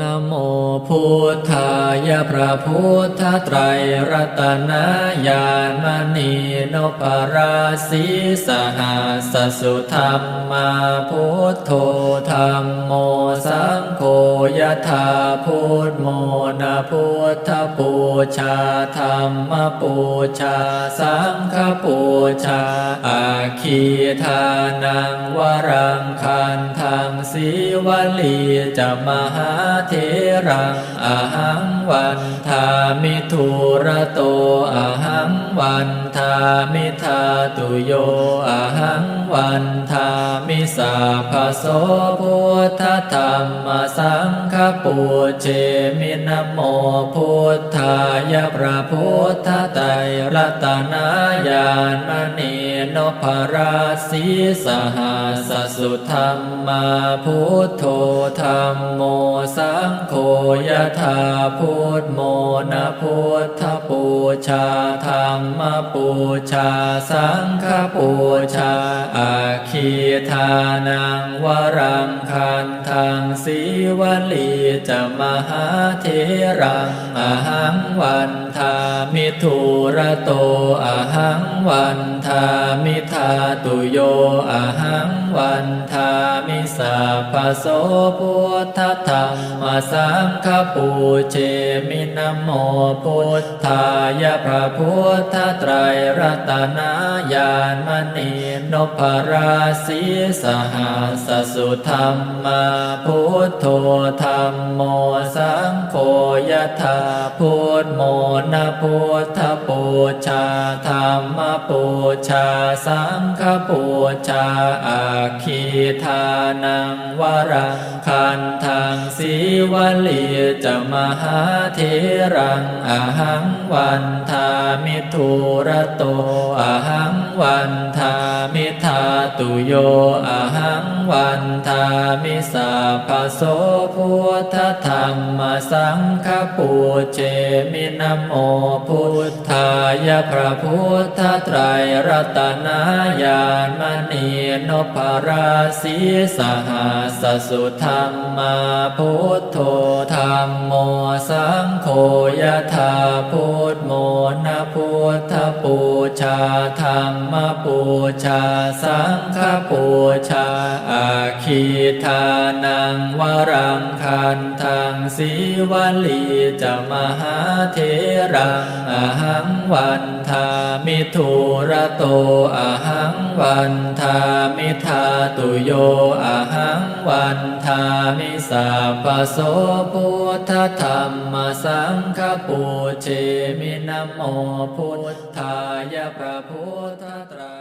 นโมพุทธายะพระพุทธไตรรัตนญาณมณีนปราสีสหัสสุธรรมมาพุทโธธรรมโมสังโฆยะธาพุทโมนะพุทธปูชาธรรมปูชาสังฆปูชาอาคีทานังวรังคันทังสีวลีจะมหาเทรังอาหังวันทามิทุระโตอาหัง วันทามิทาตุโยอหังวันทามิสาภโสพุทธธรรมสังฆปูเชมินโมพุทธายะพระพุทธไตรรัตนายานมณีนพราศีสหัสสุธรรมมาพุทโธธรรมโมสังโฆยะธาพุทโมนะพุทธ ปูชาธรรมปูชา สังฆปูชา อาคีทานังวรังคันทังสีวลีจะมหาเทรังอาหังวันทามิทุระโตอาหังวันทามิทาตุโยอาหังวันทามิสาภโสพุทธธรรมสังฆปูเชมินโมพุทธายพระพุทธไตรรัตนายานมณีนพราศีสหัสสุธรรมมาพุทโธธรรมโมสังโฆยะธาพุทโมนะพุทธปูชาธรรมปูชาสังฆปูชาอาคีทานังวรังคันทังสีวลีจะมหาเทรังอาหังวัันทามิทุระโตอาหังวันทามิทาตุโยอาหังวันทามิสาภโสพุทธธรรมสังฆปูเจมินโมพุทธายะพระพุทธไตรรัตนายานมณีนพราศีสหัสสุธรรมมาพุทโธธรรมโมสังโฆยะธาพุทโมนะพุทธปูชาธรรมปูชา สังฆปูชา อาคีทานังวรังคันทังสีวลีจะมหาเทรังอาหังวันทามิทุระโตอาหังวันทามิทาตุโยอาหังวันทามิสาปโสพุทธธรรมสังฆปูเชมินโมพุทธายะพระพุทธตร